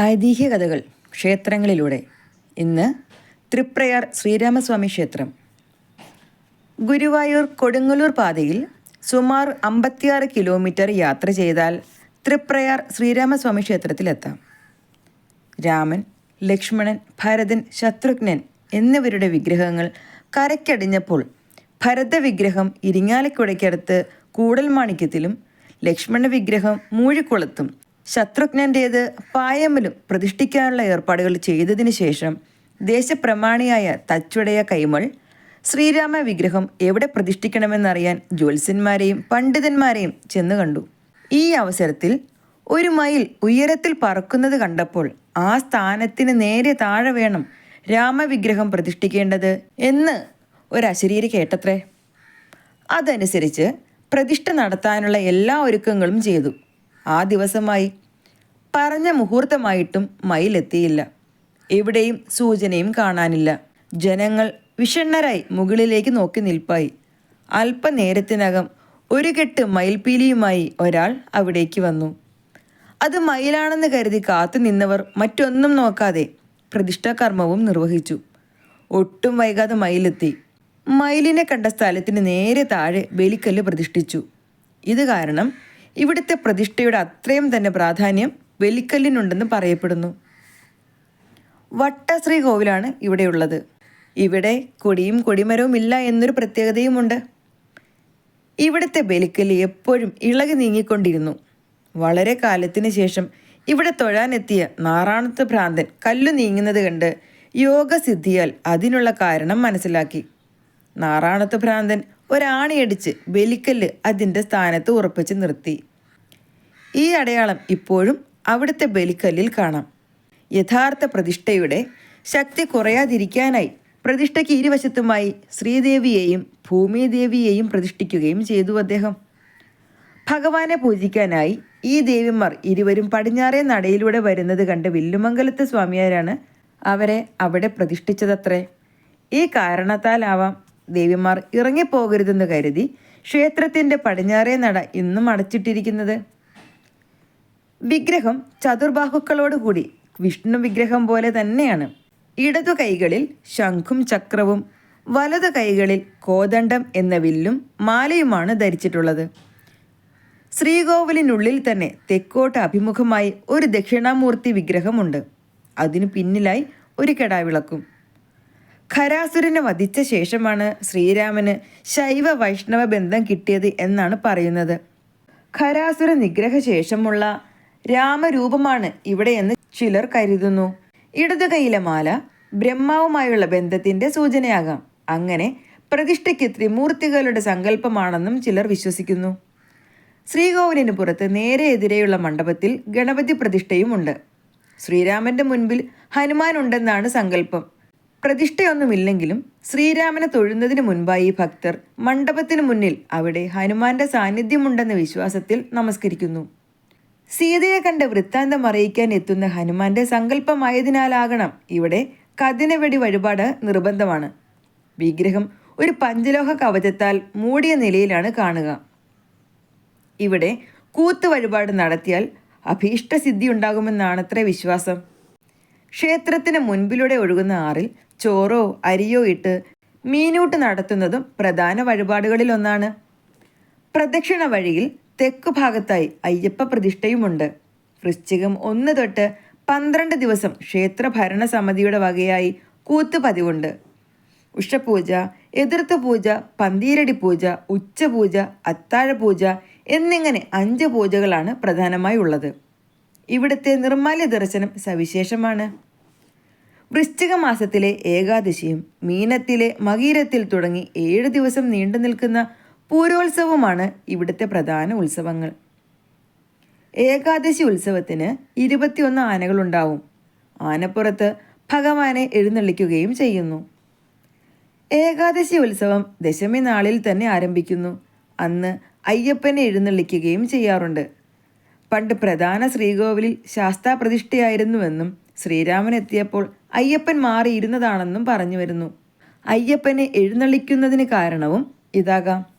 ഐതിഹ്യ കഥകൾ ക്ഷേത്രങ്ങളിലൂടെ. ഇന്ന് തൃപ്രയാർ ശ്രീരാമസ്വാമി ക്ഷേത്രം. ഗുരുവായൂർ കൊടുങ്ങല്ലൂർ പാതയിൽ സുമാർ അമ്പത്തിയാറ് കിലോമീറ്റർ യാത്ര ചെയ്താൽ തൃപ്രയാർ ശ്രീരാമസ്വാമി ക്ഷേത്രത്തിലെത്താം. രാമൻ ലക്ഷ്മണൻ ഭരതൻ ശത്രുഘ്നൻ എന്നിവരുടെ വിഗ്രഹങ്ങൾ കരയ്ക്കടിഞ്ഞപ്പോൾ ഭരത വിഗ്രഹം ഇരിങ്ങാലക്കുടയ്ക്കടുത്ത് കൂടൽമാണിക്യത്തിലും ലക്ഷ്മണ വിഗ്രഹം മൂഴിക്കുളത്തും ശത്രുഘ്നന്റേത് പായമ്മലും പ്രതിഷ്ഠിക്കാനുള്ള ഏർപ്പാടുകൾ ചെയ്തതിനു ശേഷം ദേശപ്രമാണിയായ തച്ചുടയ കൈമൾ ശ്രീരാമ വിഗ്രഹം എവിടെ പ്രതിഷ്ഠിക്കണമെന്നറിയാൻ ജ്യോത്സ്യന്മാരെയും പണ്ഡിതന്മാരെയും ചെന്ന് കണ്ടു. ഈ അവസരത്തിൽ ഒരു മയിൽ ഉയരത്തിൽ പറക്കുന്നത് കണ്ടപ്പോൾ ആ സ്ഥാനത്തിന് നേരെ താഴെ വേണം രാമവിഗ്രഹം പ്രതിഷ്ഠിക്കേണ്ടത് എന്ന് ഒരശരീരി കേട്ടത്രേ. അതനുസരിച്ച് പ്രതിഷ്ഠ നടത്താനുള്ള എല്ലാ ഒരുക്കങ്ങളും ചെയ്തു. ആ ദിവസമായി. പറഞ്ഞ മുഹൂർത്തമായിട്ടും മയിലെത്തിയില്ല. എവിടെയും സൂചനയും കാണാനില്ല. ജനങ്ങൾ വിഷണ്ണരായി മുകളിലേക്ക് നോക്കി നിൽപ്പായി. അല്പനേരത്തിനകം ഒരു കെട്ട് മയിൽപീലിയുമായി ഒരാൾ അവിടേക്ക് വന്നു. അത് മയിലാണെന്ന് കരുതി കാത്തു നിന്നവർ മറ്റൊന്നും നോക്കാതെ പ്രതിഷ്ഠാകർമ്മവും നിർവഹിച്ചു. ഒട്ടും വൈകാതെ മയിലെത്തി. മയിലിനെ കണ്ട സ്ഥലത്തിന് നേരെ താഴെ ബലിക്കല്ല് പ്രതിഷ്ഠിച്ചു. ഇത് കാരണം ഇവിടുത്തെ പ്രതിഷ്ഠയുടെ അത്രയും തന്നെ പ്രാധാന്യം വെലിക്കല്ലിനുണ്ടെന്ന് പറയപ്പെടുന്നു. വട്ടശ്രീ കോവിലാണ് ഇവിടെയുള്ളത്. ഇവിടെ കൊടിയും കൊടിമരവും ഇല്ല എന്നൊരു പ്രത്യേകതയുമുണ്ട്. ഇവിടുത്തെ ബലിക്കല്ല് എപ്പോഴും ഇളകി നീങ്ങിക്കൊണ്ടിരുന്നു. വളരെ കാലത്തിന് ശേഷം ഇവിടെ തൊഴാനെത്തിയ നാറാണത്ത് ഭ്രാന്തൻ കല്ലു നീങ്ങുന്നത് കണ്ട് യോഗസിദ്ധിയാൽ അതിനുള്ള കാരണം മനസ്സിലാക്കി. നാറാണത്ത് ഭ്രാന്തൻ ഒരാണിയടിച്ച് ബലിക്കല്ല് അതിന്റെ സ്ഥാനത്ത് ഉറപ്പിച്ച് നിർത്തി. ഈ അടയാളം ഇപ്പോഴും അവിടുത്തെ ബലിക്കല്ലിൽ കാണാം. യഥാർത്ഥ പ്രതിഷ്ഠയുടെ ശക്തി കുറയാതിരിക്കാനായി പ്രതിഷ്ഠയ്ക്ക് ഇരുവശത്തുമായി ശ്രീദേവിയെയും ഭൂമിദേവിയെയും പ്രതിഷ്ഠിക്കുകയും ചെയ്തു അദ്ദേഹം. ഭഗവാനെ പൂജിക്കാനായി ഈ ദേവിമാർ ഇരുവരും പടിഞ്ഞാറേ നടയിലൂടെ വരുന്നത് കണ്ട് വില്ലുമംഗലത്തെ സ്വാമിയാരാണ് അവരെ അവിടെ പ്രതിഷ്ഠിച്ചതത്രേ. ഈ കാരണത്താലാവാം ദേവിമാർ ഇറങ്ങിപ്പോകരുതെന്ന് കരുതി ക്ഷേത്രത്തിന്റെ പടിഞ്ഞാറേ നട ഇന്നും അടച്ചിട്ടിരിക്കുന്നത്. വിഗ്രഹം ചതുർബാഹുക്കളോടുകൂടി വിഷ്ണു വിഗ്രഹം പോലെ തന്നെയാണ്. ഇടതു കൈകളിൽ ശംഖും ചക്രവും വലതു കൈകളിൽ കോദണ്ഡം എന്ന വില്ലും മാലയുമാണ് ധരിച്ചിട്ടുള്ളത്. ശ്രീകോവിലിനുള്ളിൽ തന്നെ തെക്കോട്ട് അഭിമുഖമായി ഒരു ദക്ഷിണാമൂർത്തി വിഗ്രഹമുണ്ട്. അതിനു പിന്നിലായി ഒരു കെടാവിളക്കും. ഖരാസുരനെ വധിച്ച ശേഷമാണ് ശ്രീരാമന് ശൈവ വൈഷ്ണവ ബന്ധം കിട്ടിയത് എന്നാണ് പറയുന്നത്. ഖരാസുര നിഗ്രഹ ശേഷമുള്ള രാമരൂപമാണ് ഇവിടെയെന്ന് ചിലർ കരുതുന്നു. ഇടതു കൈയിലെ മാല ബ്രഹ്മാവുമായുള്ള ബന്ധത്തിന്റെ സൂചനയാകാം. അങ്ങനെ പ്രതിഷ്ഠയ്ക്ക് ത്രിമൂർത്തികളുടെ സങ്കല്പമാണെന്നും ചിലർ വിശ്വസിക്കുന്നു. ശ്രീകോവിലിന് പുറത്ത് നേരെ എതിരെയുള്ള മണ്ഡപത്തിൽ ഗണപതി പ്രതിഷ്ഠയുമുണ്ട്. ശ്രീരാമന്റെ മുൻപിൽ ഹനുമാൻ ഉണ്ടെന്നാണ് സങ്കല്പം. പ്രതിഷ്ഠയൊന്നുമില്ലെങ്കിലും ശ്രീരാമനെ തൊഴുന്നതിന് മുൻപായി ഭക്തർ മണ്ഡപത്തിനു മുന്നിൽ അവിടെ ഹനുമാന്റെ സാന്നിധ്യമുണ്ടെന്ന വിശ്വാസത്തിൽ നമസ്കരിക്കുന്നു. സീതയെ കണ്ട് വൃത്താന്തം അറിയിക്കാൻ എത്തുന്ന ഹനുമാന്റെ സങ്കല്പമായതിനാലാകണം ഇവിടെ കതിനവെടി വഴിപാട് നിർബന്ധമാണ്. വിഗ്രഹം ഒരു പഞ്ചലോഹ കവചത്താൽ മൂടിയ നിലയിലാണ് കാണുക. ഇവിടെ കൂത്ത് വഴിപാട് നടത്തിയാൽ അഭീഷ്ടസിദ്ധി ഉണ്ടാകുമെന്നാണത്രേ വിശ്വാസം. ക്ഷേത്രത്തിന് മുൻപിലൂടെ ഒഴുകുന്ന ആറിൽ ചോറോ അരിയോ ഇട്ട് മീനൂട്ട് നടത്തുന്നതും പ്രധാന വഴിപാടുകളിലൊന്നാണ്. പ്രദക്ഷിണ വഴിയിൽ തെക്കു ഭാഗത്തായി അയ്യപ്പ പ്രതിഷ്ഠയുമുണ്ട്. വൃശ്ചികം ഒന്ന് തൊട്ട് പന്ത്രണ്ട് ദിവസം ക്ഷേത്ര ഭരണസമിതിയുടെ വകയായി കൂത്ത് പതിവുണ്ട് ഉഷപൂജ എതിർത്ത് പൂജ പന്തീരടി പൂജ ഉച്ചപൂജ അത്താഴ പൂജ എന്നിങ്ങനെ അഞ്ച് പൂജകളാണ് പ്രധാനമായി ഉള്ളത്. ഇവിടുത്തെ നിർമ്മാല്യ ദർശനം സവിശേഷമാണ്. വൃശ്ചിക മാസത്തിലെ ഏകാദശിയും മീനത്തിലെ മകീരത്തിൽ തുടങ്ങി ഏഴ് ദിവസം നീണ്ടു നിൽക്കുന്ന പൂരോത്സവമാണ് ഇവിടുത്തെ പ്രധാന ഉത്സവങ്ങൾ. ഏകാദശി ഉത്സവത്തിന് ഇരുപത്തിയൊന്ന് ആനകളുണ്ടാവും. ആനപ്പുറത്ത് ഭഗവാനെ എഴുന്നള്ളിക്കുകയും ചെയ്യുന്നു. ഏകാദശി ഉത്സവം ദശമി നാളിൽ തന്നെ ആരംഭിക്കുന്നു. അന്ന് അയ്യപ്പനെ എഴുന്നള്ളിക്കുകയും ചെയ്യാറുണ്ട്. പണ്ട് പ്രധാന ശ്രീകോവിലിൽ ശാസ്താപ്രതിഷ്ഠയായിരുന്നുവെന്നും ശ്രീരാമൻ എത്തിയപ്പോൾ അയ്യപ്പൻ മാറിയിരുന്നതാണെന്നും പറഞ്ഞു വരുന്നു. അയ്യപ്പനെ എഴുന്നള്ളിക്കുന്നതിന് കാരണവും ഇതാകാം.